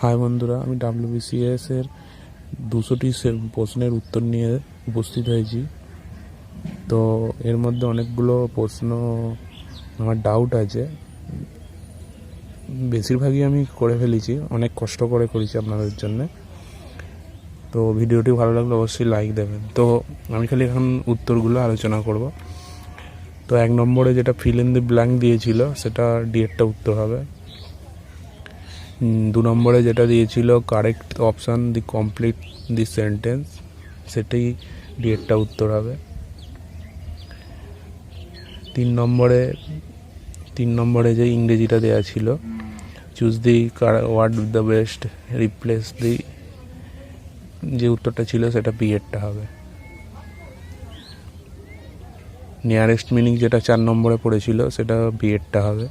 High বন্ধুরা, আমি WBCS এর দুশোটি প্রশ্নের উত্তর নিয়ে উপস্থিত হয়েছি। তো এর মধ্যে অনেকগুলো প্রশ্ন, আমার ডাউট আছে। বেশিরভাগই আমি করে ফেলেছি, অনেক কষ্ট করে করেছি আপনাদের জন্য। তো ভিডিওটি ভালো লাগলে অবশ্যই লাইক দেবেন। তো আমি খালি এখন উত্তরগুলো আলোচনা করব। তো এক নম্বরে যেটা ফিল ইন দি ব্ল্যাঙ্ক দিয়েছিল, সেটা ডিএডটা উত্তর হবে। দু নম্বরে যেটা দিয়েছিল correct option the complete the sentence সেটাই ডিএডটা উত্তর হবে। তিন নম্বরে তিন নম্বরে যে ইংরেজিটা দেওয়া ছিল choose the word the best replace the যে উত্তরটা ছিল, সেটা বিএডটা হবে। নিয়ারেস্ট মিনিং যেটা চার নম্বরে পড়েছিল, সেটা বিএডটা হবে।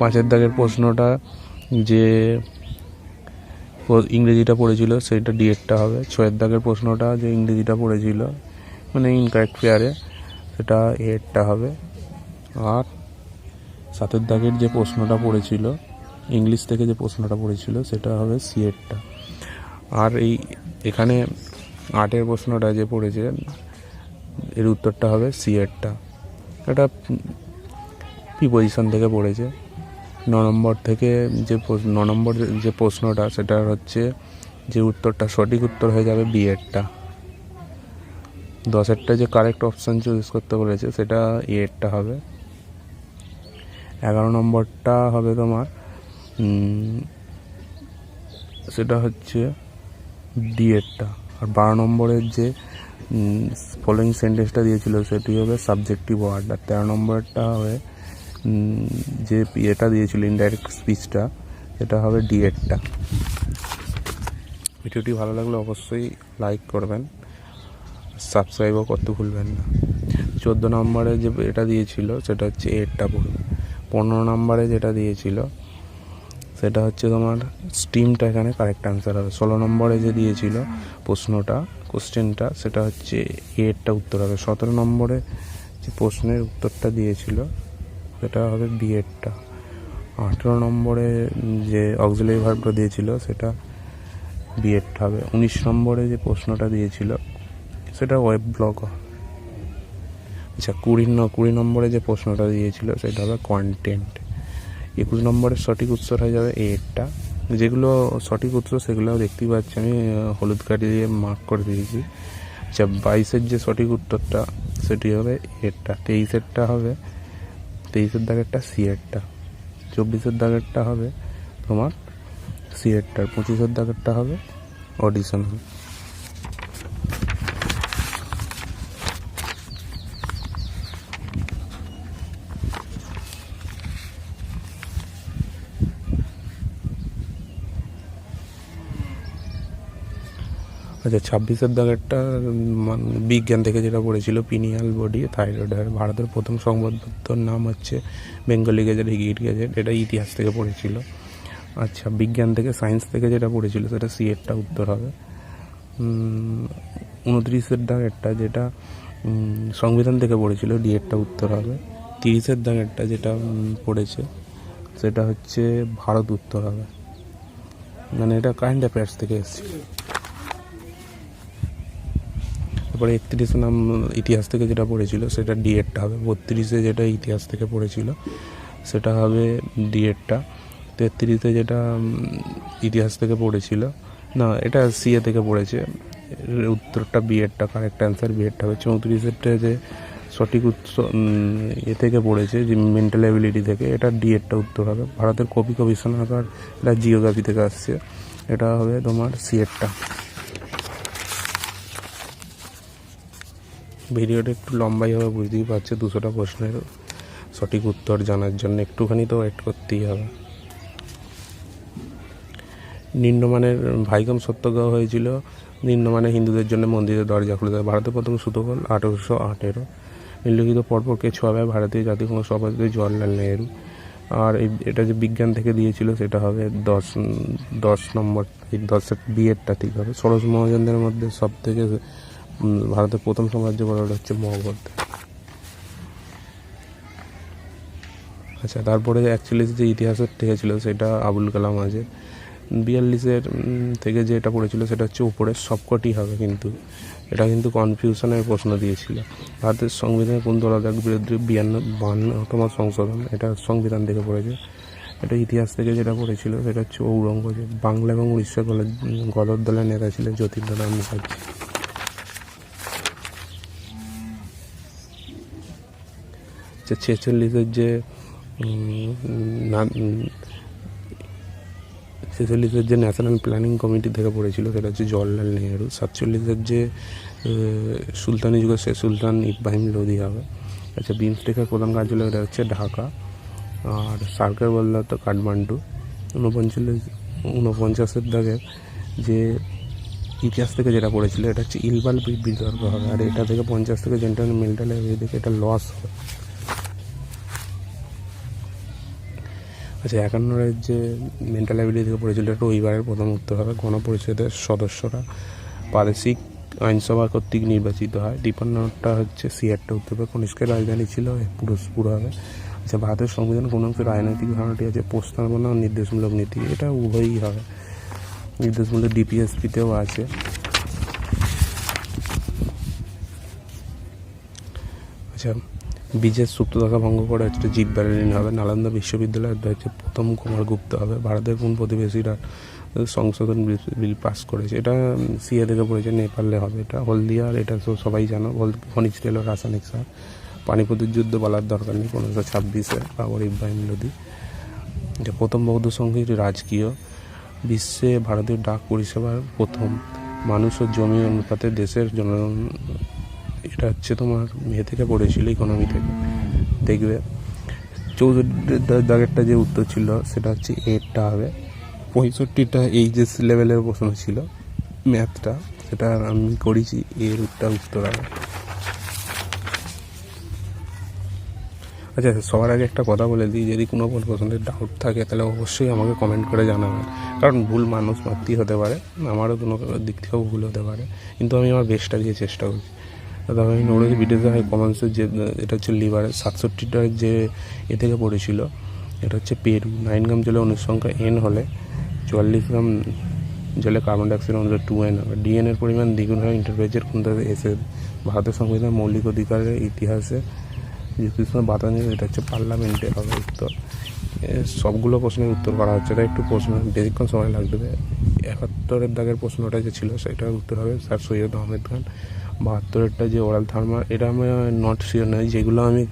পাঁচের দাগের প্রশ্নটা যে ইংরেজিটা পড়েছিল সেটা ডিএডটা হবে। ছয়ের দাগের প্রশ্নটা যে ইংরেজিটা পড়েছিল মানে ইনকারেক্ট পেয়ারে সেটা এডটা হবে। আর সাতের দাগের যে প্রশ্নটা পড়েছিল ইংলিশ থেকে যে প্রশ্নটা পড়েছিল, সেটা হবে সিএডটা আর এই এখানে আটের প্রশ্নটা যে পড়েছে, এর উত্তরটা হবে সিএডটা এটা প্রিপোজিশন থেকে পড়েছে। নম্বর থেকে যে ন নম্বর যে প্রশ্নটা সেটা হচ্ছে যে উত্তরটা, সঠিক উত্তর হয়ে যাবে বিএডটা দশেরটা যে কারেক্ট অপশান চুজ করতে বলেছে, সেটা এডটা হবে। এগারো নম্বরটা হবে তোমার সেটা হচ্ছে ডিএডটা আর বারো নম্বরের যে ফলোয়িং সেন্টেন্সটা দিয়েছিল, সেটি হবে সাবজেক্টিভ ওয়ার্ড আর তেরো নম্বরটা হবে যে ইয়েটা দিয়েছিল ইনডাইরেক্ট স্পিচটা সেটা হবে ডিএডটা ভিডিওটি ভালো লাগলে অবশ্যই লাইক করবেন সাবস্ক্রাইবও করতে ভুলবেন না। চোদ্দ নম্বরে যে এটা দিয়েছিল, সেটা হচ্ছে এডটা পড়বে পনেরো নম্বরে যেটা দিয়েছিল, সেটা হচ্ছে তোমার স্টিমটা এখানে কারেক্ট অ্যান্সার হবে। ষোলো নম্বরে যে দিয়েছিল প্রশ্নটা কোশ্চেনটা সেটা হচ্ছে এডটা উত্তর হবে। সতেরো নম্বরে যে প্রশ্নের উত্তরটা দিয়েছিল সেটা হবে বিএডটা আঠেরো নম্বরে যে অক্সিলারি ভার্বটা দিয়েছিল, সেটা বিএডটা হবে। উনিশ নম্বরে যে প্রশ্নটা দিয়েছিল, সেটা ওয়েব ব্লগ আচ্ছা কুড়ি ন- কুড়ি নম্বরে যে প্রশ্নটা দিয়েছিল, সেটা হবে কন্টেন্ট একুশ নম্বরের সঠিক উত্তর হয়ে যাবে এডটা যেগুলো সঠিক উত্তর, সেগুলো দেখতেই পাচ্ছি আমি হলুদ কাঠি দিয়ে মার্ক করে দিয়েছি। আচ্ছা বাইশের যে সঠিক উত্তরটা, সেটি হবে এডটা তেইশেরটা হবে তেইশের দাগেরটা সিয়েটটা চব্বিশের দাগেরটা হবে তোমার সিয়েটটার পঁচিশের দাগেরটা হবে অডিশনাল আচ্ছা ছাব্বিশের দাগেরটা বিজ্ঞান থেকে যেটা পড়েছিল, পিনিয়াল বডি, থাইরয়েড আর ভারতের প্রথম সংবাদপত্রের নাম হচ্ছে বেঙ্গলি গেজেট, হিগিট গেজেট, এটা ইতিহাস থেকে পড়েছিল। আচ্ছা বিজ্ঞান থেকে, সায়েন্স থেকে যেটা পড়েছিল, সেটা সিএরটা উত্তর হবে। উনত্রিশের দাগেরটা যেটা সংবিধান থেকে পড়েছিল, ডিএডটা উত্তর হবে। তিরিশের দাগেরটা যেটা পড়েছে, সেটা হচ্ছে ভারত উত্তর হবে। মানে এটা কারেন্ট অ্যাফেয়ার্স থেকে এসেছে। তারপরে একত্রিশে নাম ইতিহাস থেকে যেটা পড়েছিল, সেটা ডিএডটা হবে। বত্রিশে যেটা ইতিহাস থেকে পড়েছিল, সেটা হবে ডিএডটা তেত্রিশে যেটা ইতিহাস থেকে পড়েছিল, না, এটা সিএ থেকে পড়েছে। উত্তরটা বিএডটা কারেক্ট অ্যান্সার বিএডটা হবে। চৌত্রিশেরটা যে সঠিক উৎস এ থেকে পড়েছে, যে মেন্টাল অ্যাবিলিটি থেকে, এটা ডিএডটা উত্তর হবে। ভারতের কবি কমিশনার এটা জিওগ্রাফি থেকে আসছে। এটা হবে তোমার সিএডটা ভিডিওটা একটু লম্বাই হবে বুঝতেই পারছে, দুশোটা প্রশ্নের সঠিক উত্তর জানার জন্য একটুখানি তো ওয়েট করতেই হবে। নিম্নমানের ভাইকম সত্যগ্রহ হয়েছিল নিম্নমানের হিন্দুদের জন্য মন্দিরের দরজা খুলে দেয় ভারতের প্রথম সুতোকল আঠেরোশো আঠেরো। নিম্নলিখিত পরপর কে ছোঁয়াবে ভারতীয় জাতীয় কংগ্রেস সভাপতি জওয়াহরলাল নেহরু। আর এটা যে বিজ্ঞান থেকে দিয়েছিল সেটা হবে দশ দশ নম্বর দশের বিয়েরটা ঠিক হবে। ষোড়শ মহাজনদের মধ্যে সব থেকে ভারতের প্রথম সাম্রাজ্য গড়ে ওঠা হচ্ছে মগধ আচ্ছা তারপরে অ্যাকচুয়ালি যে ইতিহাসের থেকে ছিল সেটা আবুল কালাম আজের বিয়াল্লিশের থেকে যেটা পড়েছিল সেটা হচ্ছে উপরের সবকটি হবে কিন্তু। এটা কিন্তু কনফিউশনের প্রশ্ন দিয়েছিল। ভারতের সংবিধানে কোন দলাদার বিরুদ্ধে বিয়ান্ন, বান্নতম সংশোধন? এটা সংবিধান থেকে পড়েছে। এটা ইতিহাস থেকে যেটা পড়েছিল সেটা হচ্ছে ঔরঙ্গজেব। বাংলা এবং উড়িষ্যা গল- গদর দলের নেতা ছিলেন জ্যোতির্নারায়ণ মুখার্জি। যে ছেচল্লিশের যে ছেচল্লিশের যে ন্যাশনাল প্ল্যানিং কমিটি থেকে পড়েছিল, সেটা হচ্ছে জওয়াহরলাল নেহেরু। সাতচল্লিশের যে সুলতানি যুগের সে সুলতান ইব্রাহিম লোদি হবে। আচ্ছা বিমস্টেকের প্রধান কার্যালয় এটা হচ্ছে ঢাকা। আর সার্কার বলল তো কাঠমান্ডু। ঊনপঞ্চাশ ঊনপঞ্চাশের দাগের যে ইতিহাস থেকে যেটা পড়েছিল, এটা হচ্ছে ইলবাল বিতর্ক হবে। আর এটা থেকে পঞ্চাশ থেকে জেন্টাল মেন্টাল থেকে এটা লস হবে। আচ্ছা একান্নরের যে মেন্টাল অ্যাবিলিটি থেকে এটা রবিবারের প্রথম উত্তর হবে। গণপরিষদের সদস্যরা প্রাদেশিক আইনসভা কর্তৃক নির্বাচিত হয়। তিপ্পান্নটা হচ্ছে সিয়ারটা উত্তর হবে কনিষ্কের রাজধানী ছিল পুরস্পুর হবে। আচ্ছা ভারতের সংবিধান কোন অংশে রাজনৈতিক ধারণাটি আছে? প্রস্তাবনা নির্দেশমূলক নীতি। এটা উভয়ই হবে। নির্দেশমূলক ডিপিএসপিতেও আছে আচ্ছা বীজের সুপ্তদশা ভঙ্গ করে হচ্ছে জিপ ব্যারেলিন হবে, নালন্দা বিশ্ববিদ্যালয়ের হচ্ছে প্রথম কুমার গুপ্ত হবে, ভারতের কোন প্রতিবেশীরা সংশোধন বিল- বিল পাস করেছে। এটা সিএ থেকে পড়েছে, নেপালে হবে এটা। হলদিয়ার এটা তো সবাই জানো খনিজ তেল ও রাসায়নিক সার। পানিপতির যুদ্ধ বলার দরকার নেই, পনেরোশো ছাব্বিশে বাবর ইব্রাহিম লোদি এটা প্রথম বৌদ্ধ সংঘের রাজকীয়। বিশ্বে ভারতীয় ডাক পরিষেবার প্রথম। মানুষ ও জমি অনুপাতে দেশের জন এটা হচ্ছে তোমার মেয়ে থেকে পড়েছিল ইকোনমি থেকে। দেখবে চৌষট্টি দাগেরটা যে উত্তর ছিল, সেটা হচ্ছে এরটা হবে। পঁয়ষট্টিটা এইচএস লেভেলের প্রশ্ন ছিল ম্যাথটা সেটা আমি করেছি, এর উত্তর উত্তর হবে। আচ্ছা সবার আগে একটা কথা বলে দিই, যদি কোনো প্রশ্নের ডাউট থাকে, তাহলে অবশ্যই আমাকে কমেন্ট করে জানাবেন। কারণ ভুল মানুষ মাত্রই হতে পারে, আমারও কোনো দিক থেকেও ভুল হতে পারে। কিন্তু আমি আমার বেস্টটা দিয়ে চেষ্টা করছি। তবে আমি নোড়ের ভিডিওতে হয় কমেন্টসের যে, এটা হচ্ছে লিভারের সাতষট্টিটার যে এ থেকে পড়েছিল, এটা হচ্ছে পেরু নাইন গ্রাম জলে অনুসংখ্যা এন হলে চুয়াল্লিশ গ্রাম জলে কার্বন ডাইঅক্সাইড অনুযায়ী টু এন হবে। ডিএন এর পরিমাণ দ্বিগুণ হয় ইন্টারভেজের কোন থেকে এসে ভারতের সংবিধান মৌলিক অধিকারের ইতিহাসে যুক্তিসহ বাতানি এটা হচ্ছে পার্লামেন্টে হবে উত্তর। সবগুলো প্রশ্নের উত্তর করা হচ্ছে, এটা একটু প্রশ্ন, বেশিক্ষণ সময় লাগবে। একাত্তরের দাগের প্রশ্নটা যে ছিল, সেটার উত্তর হবে স্যার সৈয়দ আহমেদ খান। বাহাত্তরেরটা যে ওরাল থার্মার এটা আমি নট শিওর নয় যেগুলো আমি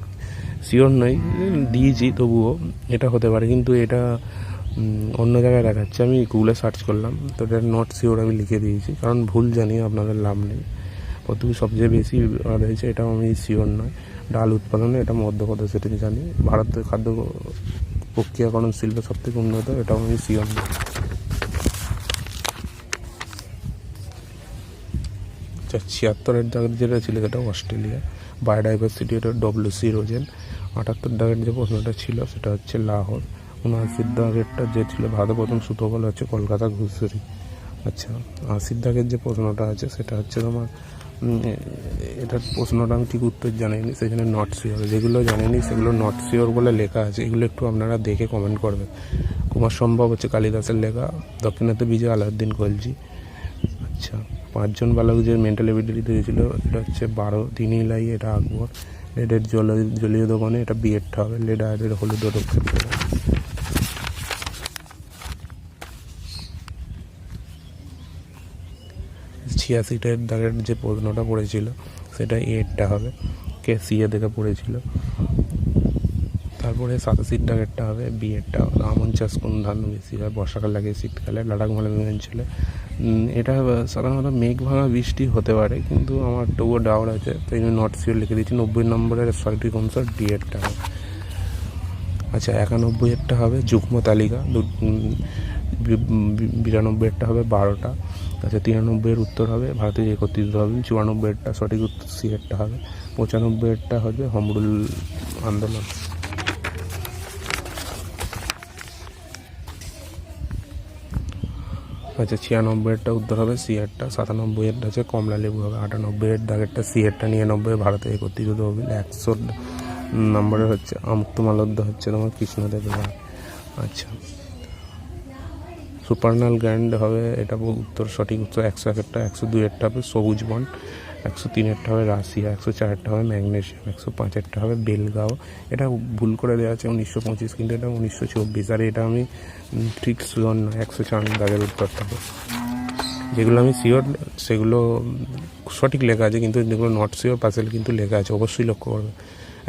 শিওর নই, দিয়েছি তবুও এটা হতে পারে, কিন্তু এটা অন্য জায়গায় দেখাচ্ছে, আমি গুগলে সার্চ করলাম, তো এটা নট শিওর আমি লিখে দিয়েছি, কারণ ভুল জানি, আপনাদের লাভ নেই। পদ্ধতি সবচেয়ে বেশি রয়েছে এটাও আমি শিওর নয়। ডাল উৎপাদনে এটা মধ্যপ্রদেশ এটা জানি, ভারতের খাদ্য প্রক্রিয়াকরণ শিল্প সব থেকে উন্নত, এটাও আমি শিওর নয়। ছিয়াত্তরের দাগের যেটা ছিল সেটা অস্ট্রেলিয়া। বায়োডাইভার্সিটি এটা ডব্লিউসি রোজেন আটাত্তর দাগের যে প্রশ্নটা ছিল সেটা হচ্ছে লাহোর। উনআশির দাগেরটা যে ছিল ভারতের প্রথম সুতোকল হচ্ছে কলকাতা ঘুষুরি আচ্ছা আশির দাগের যে প্রশ্নটা আছে সেটা হচ্ছে তোমার এটার প্রশ্নটা আমি ঠিক উত্তর জানিনি সেখানে নট শিওর যেগুলো জানিনি সেগুলো নট শিওর বলে লেখা আছে, এগুলো একটু আপনারা দেখে কমেন্ট করবেন কুমার সম্ভব হচ্ছে কালিদাসের লেখা, দক্ষিণাতে বিজয় আলাউদ্দিন খলজি। আচ্ছা। পাঁচজন বালক যে মেন্টাল এবিলিটি দিয়েছিল, এটা হচ্ছে বারো, তিন ইলাই এটা আকবর। লেডের জল, জলীয় দোকানে, এটা বিয়েরটা হবে, লেড আয়ের হলুদ ছিয়াশিটার দাগের যে প্রশ্নটা পড়েছিল, সেটা এরটা হবে, কে সিএ থেকে পড়েছিল। তারপরে সাতাশির দাগেরটা হবে বিয়েরটা আমন চাষ কোন ধান বেশি হয় বর্ষাকাল লাগে শীতকালে লাদাখ মালভূমি অঞ্চলে। এটা সাধারণত মেঘ ভাঙা বৃষ্টি হতে পারে কিন্তু আমার তবুও ডাউট আছে। তাই জন্য নট শিওর লিখে দিচ্ছি নব্বই নম্বরের সঠিক অনুসার ডিএডটা হবে। আচ্ছা একানব্বইয়েরটা হবে যুগ্ম তালিকা দু- উম, বি- বি- বিরানব্বইয়েরটা হবে বারোটা। আচ্ছা তিরানব্বইয়ের উত্তর হবে ভারতীয় একত্রিত হবে চুরানব্বইয়েরটা সঠিক উত্তর সিএরটা হবে। পঁচানব্বইয়েরটা হবে হমরুল আন্দোলন। আচ্ছা ছিয়ানব্বইয়েরটা উত্তর হবে সিয়ারটা সাতানব্বইয়েরটা হচ্ছে কমলা লেবু হবে আটানব্বইয়ের দাগেরটা সিয়ারটা নিরানব্বই ভারতে একত্রিত হবে, একশো নম্বরের হচ্ছে আমুক্ত মালদ্দা হচ্ছে তোমার কৃষ্ণদেব রায় আচ্ছা। সুপারনাল গ্র্যান্ড হবে, এটা উত্তর সঠিক উত্তর একশো একটা একশো দুই একটা হবে সবুজ বন। একশো তিনেরটা হবে রাশিয়া, একশো চারেরটা হবে ম্যাগনেশিয়াম, একশো পাঁচেরটা হবে বেলগাঁও। এটা ভুল করে দেওয়া আছে উনিশশো পঁচিশ, কিন্তু এটা উনিশশো চব্বিশ। আর এটা আমি ঠিক শিওর নয়, একশো চার দাগের হবে যেগুলো আমি শিওর সেগুলো সঠিক লেখা আছে, কিন্তু যেগুলো নট শিওর পাশেল কিন্তু লেখা আছে, অবশ্যই লক্ষ্য করবে।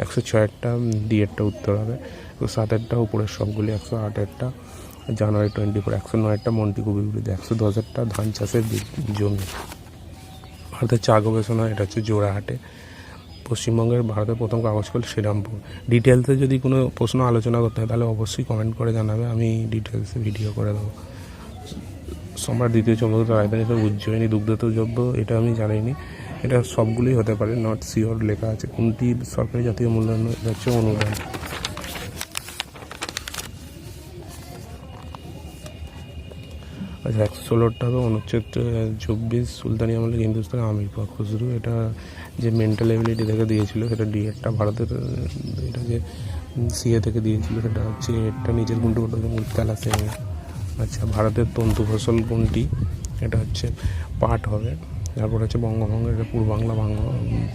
একশো ছয়েরটা ডিএরটা উত্তর হবে। একশো সাতেরটা উপরের সবগুলি একশো আটেরটা জানুয়ারি টোয়েন্টি ফোর একশো নয়েরটা মন্টিকু বিবৃতি একশো দশেরটা ধান চাষের জমি। ভারতের চা গবেষণা, এটা হচ্ছে জোড়াহাটে। পশ্চিমবঙ্গের ভারতের প্রথম কাগজ কল শ্রীরামপুর। ডিটেলসে যদি কোনো প্রশ্ন আলোচনা করতে হয়, তাহলে অবশ্যই কমেন্ট করে জানাবে, আমি ডিটেলসে ভিডিও করে দেবো। সম্রাট দ্বিতীয় চন্দ্রগুপ্ত রাজধানী হিসেবে উজ্জয়িনী দুগ্ধত দ্রব্য, এটা আমি জানিনি। এটা সবগুলোই হতে পারে নট শিওর লেখা আছে। কোনটি সরকারি জাতীয় মূল্যায়ন এটা হচ্ছে অনুদান? আচ্ছা একশো ষোলোটা হবে অনুচ্ছেদ চব্বিশ, সুলতানি আমলের হিন্দুস্তান আমির পা খুসরু এটা যে মেন্টাল এবিলিটি থেকে দিয়েছিল, সেটা ডিএডটা ভারতের, এটা যে সিএ থেকে দিয়েছিল, সেটা হচ্ছে এটা নিজের গুন্টু মুক্তালা সিং আচ্ছা ভারতের তন্তু ফসল কোনটি? এটা হচ্ছে পাট হবে। তারপর হচ্ছে বঙ্গভঙ্গ, এটা পূর্ব বাংলা বাংলা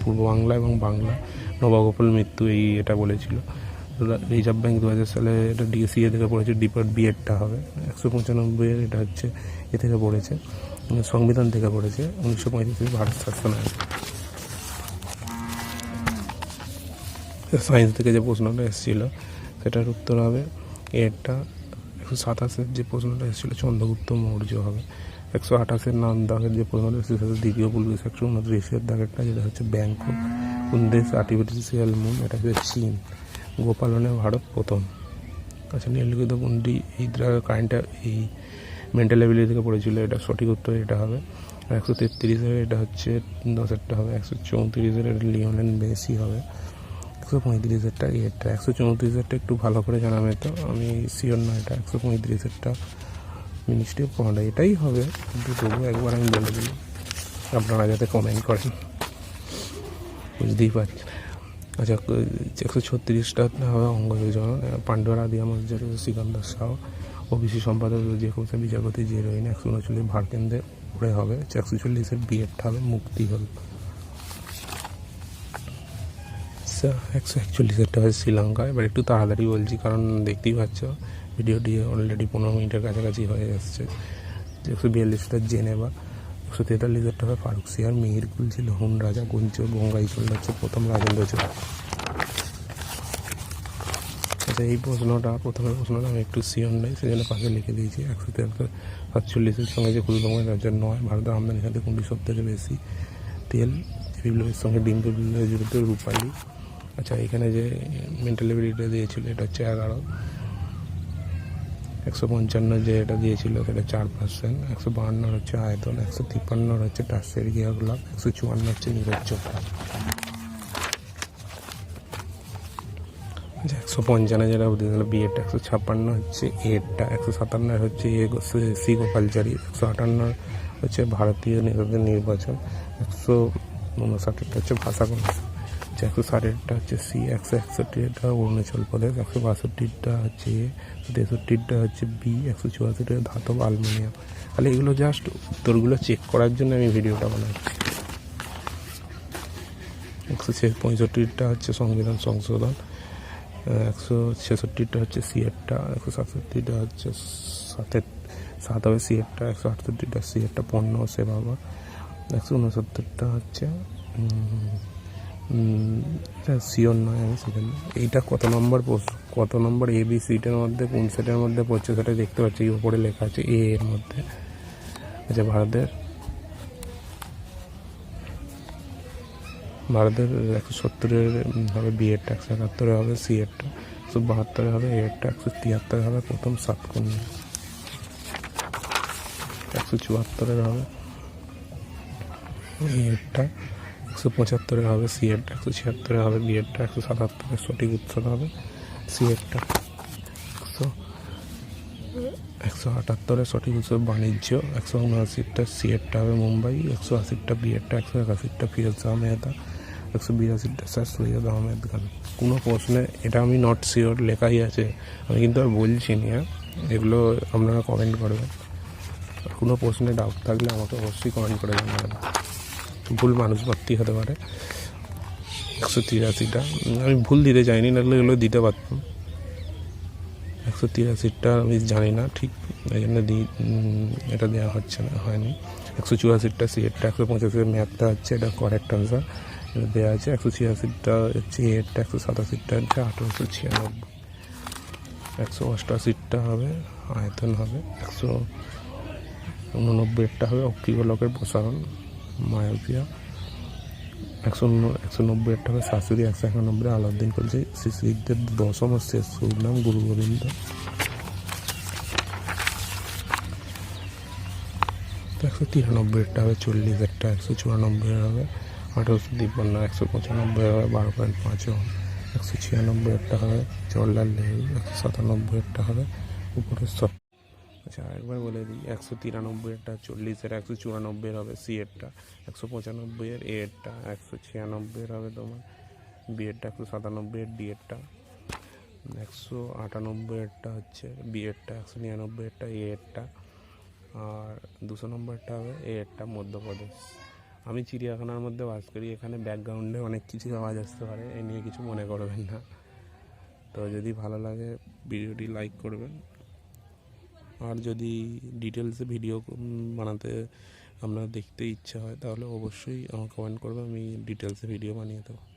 পূর্ব বাংলা এবং বাংলা। নবগোপাল মৃত্যু এই এটা বলেছিল। রিজার্ভ ব্যাঙ্ক দু হাজার সালে এটা ডিএসিএ থেকে পড়েছে ডিপার্ট বিএডটা হবে। একশো পঁচানব্বই এটা হচ্ছে এ থেকে পড়েছে। সংবিধান থেকে পড়েছে, উনিশশো পঁয়ত্রিশ ভারত শাসন আইন। সায়েন্স থেকে যে প্রশ্নটা এসেছিল, সেটার উত্তর হবে এরটা একশো সাতাশের যে প্রশ্নটা এসেছিল, চন্দ্রগুপ্ত মৌর্য হবে। একশো আঠাশের নাম দাগের যে প্রশ্নটা এসেছিল, সেটা দ্বিতীয় পুলিশ একশো উনত্রিশের দাগেরটা, যেটা হচ্ছে ব্যাংকক। কোন দেশ আর্টিফিশিয়াল মুন, এটা হচ্ছে চীন। গোপালনে ভারত প্রথম। আচ্ছা নিম্নলিখিত কোনটি এই কারেন্টটা এই মেন্টাল এবিলিটি থেকে পড়েছিল, এটা সঠিক উত্তর এটা হবে। একশো তেত্রিশের এটা হচ্ছে দশেরটা হবে, একশো চৌত্রিশের এটা লিওনেন বেশি হবে। একশো পঁয়ত্রিশেরটা এটা একশো চৌত্রিশেরটা একটু ভালো করে জানাবে তো, আমি শিওর না এটা, একশো পঁয়ত্রিশেরটা মিনিস্ট্রি কমান্ড এটাই হবে। কিন্তু তবুও একবার আমি বলে দিই, আপনারা যাতে কমেন্ট করেন, বুঝতেই পারছেন। আচ্ছা একশো ছত্রিশটা হবে অঙ্গ যোজন, পাণ্ডুয়ার আদি আমার যেটা সিকান্দার শাহ ওবিসি সম্পাদক যে কোর্সে বিচারপতি যে রইন একশো উনচল্লিশ ভারকেন্দ্রে উপরে হবে একশো চল্লিশের বিএডটা হবে, মুক্তি হল। একশো একচল্লিশেরটা হয় শ্রীলঙ্কা, এবার একটু তাড়াতাড়ি বলছি, কারণ দেখতেই পাচ্ছ, ভিডিওটি অলরেডি পনেরো মিনিটের কাছাকাছি হয়ে আসছে একশো বিয়াল্লিশটা জেনেভা। একশো তেতাল্লিশেরটা হবে ফারুক সিয়ার মিহির কুল ছিল, হুন রাজা গুঞ্চ গঙ্গাই হচ্ছে প্রথম রাজেন্দ্র চোর আচ্ছা এই প্রশ্নটা প্রথমে প্রশ্নটা আমি একটু সিওর নেই, সেজন্য পাশে লিখে দিয়েছি। একশো তেহাত্তর সাতচল্লিশের সঙ্গে যে ক্ষুদ্রতম রাজ্য নয়, ভারতের আমদানির সাথে কোনটি সব থেকে বেশি তেল বিপ্লবের সঙ্গে ডিম বিপ্লবের জড়িত রূপালি। আচ্ছা এখানে যে মেন্টাল এবিলিটিটা দিয়েছিল, এটা হচ্ছে এগারো। একশো পঞ্চান্ন যে এটা দিয়েছিল, সেটা চার পার্সেন্ট। একশো বাহান্নর হচ্ছে আয়তন, একশো তিপ্পান্নর হচ্ছে টার্সের ক্রিয়াকলাপ একশো চুয়ান্ন হচ্ছে নিরজ্জতা আচ্ছা একশো পঞ্চান্ন যেটা দিয়েছিল বিএডটা একশো ছাপ্পান্ন হচ্ছে এডটা একশো সাতান্নর হচ্ছে এ সি গোপালচারী, একশো আটান্ন হচ্ছে ভারতীয় নেতাদের নির্বাচন, একশো উনষাটেরটা হচ্ছে ভাষা আচ্ছা একশো ষাটেরটা হচ্ছে সি, একশো একষট্টিটা, অরুণাচল প্রদেশ, একশো বাষট্টিটা হচ্ছে এ তেষট্টিটা হচ্ছে বি, একশো চুয়াত্তরটা ধাতব আলমিনিয়াম। তাহলে এগুলো জাস্ট উত্তরগুলো চেক করার জন্য আমি ভিডিওটা বানাচ্ছি। একশো পঁয়ষট্টিটা হচ্ছে সংবিধান সংশোধন, একশো ছেষট্টিটা হচ্ছে সিএরটা একশো সাতষট্টিটা হচ্ছে সাতের সাত হবে সিএরটা একশো আটষট্টিটা সিএরটা পণ্য সেবা একশো উনসত্তরটা হচ্ছে সিওর নয় আমি সেখানে। এইটা কত নম্বর কত নম্বর এ বি সিটের মধ্যে, কোন সেটের মধ্যে পড়ছে সেটা দেখতে পাচ্ছি উপরে লেখা আছে এ এর মধ্যে। আচ্ছা ভারতের? ভারতের একশো সত্তরের হবে বি একশো একাত্তরে হবে সি এডটা একশো বাহাত্তরে হবে এ এডটা একশো তিয়াত্তরে হবে প্রথম সাতকন্যা একশো চুয়াত্তরের হবে এ এডটা একশো পঁচাত্তরের হবে সি একশো ছিয়াত্তরে হবে বি এডটা একশো সাতাত্তরের সঠিক উত্তর হবে সি এডটা একশো একশো আটাত্তরের সঠিক উত্তর বাণিজ্য, একশো উনআশিটা সি এডটা হবে মুম্বাই, একশো আশিটা বি এডটা একশো একাশিটা ফিরোজ মেহতা, একশো বিরাশিটা স্যার সৈয়দ আহমেদ খান। কোনো প্রশ্নে, এটা আমি নট শিওর লেখাই আছে, আমি কিন্তু আর বলছি না হ্যাঁ? এগুলো আপনারা কমেন্ট করবেন। কোনো প্রশ্নে ডাউট থাকলে আমাকে অবশ্যই কমেন্ট করে জানাবেন। ভুল মানুষ ভর্তি হতে পারে। একশো তিরাশিটা। আমি ভুল দিতে চাইনি নাহলে এগুলো দিতে পারতাম। একশো তিরাশিটা আমি জানি না ঠিক, এই জন্য দিই এটা দেওয়া হচ্ছে না, হয়নি। একশো চুরাশিটা সিএটটা একশো পঁচাশির ম্যাথটা হচ্ছে, এটা কারেক্ট আনসার এটা দেওয়া আছে, একশো ছিয়াশিটা হচ্ছে এটটা, একশো সাতাশিটা হচ্ছে আঠেরোশো ছিয়ানব্বই। একশো অষ্টআশিটা হবে, আয়তন হবে, একশো উননব্বইটা হবে, অক্ষিগোলকের প্রসারণ। মায়োপিয়া একশো একশো নব্বইটা হবে শাশুড়ি একশো একানব্বই আলাউদ্দিন করছে। শিশুদের দশম ও শেষ নাম গুরু গোবিন্দ। একশো তিরানব্বইটা হবে চল্লিশেরটা একশো চুরানব্বই হবে আঠারোশো তিপ্পান্ন, একশো পঁচানব্বই হবে বারো পয়েন্ট পাঁচ একশো ছিয়ানব্বইয়েরটা হবে জওয়াহরলাল নেহরু, একশো সাতানব্বইয়েরটা হবে উপরের সব আচ্ছা আরেকবার বলে দিই, একশো তিরানব্বইয়েরটা চল্লিশের একশো চুরানব্বইয়ের হবে সি এরটা একশো পঁচানব্বইয়ের এ এরটা একশো ছিয়ানব্বইয়ের হবে তোমার বি এরটা একশো সাতানব্বইয়ের ডি এরটা একশো আটানব্বইয়েরটা হচ্ছে বি এরটা একশো নিরানব্বইয়েরটা এ এরটা আর দুশো নম্বরটা হবে এ এরটা মধ্যপ্রদেশ। আমি চিড়িয়াখানার মধ্যে বাস করি, এখানে ব্যাকগ্রাউন্ডে অনেক কিছু আওয়াজ আসতে পারে এ নিয়ে কিছু মনে করবেন না। তো যদি ভালো লাগে, ভিডিওটি লাইক করবেন। আর যদি ডিটেলসে ভিডিও বানাতে আপনার দেখতে ইচ্ছা হয়, তাহলে অবশ্যই আমাকে কমেন্ট করবে, আমি ডিটেলসে ভিডিও বানিয়ে দেবো।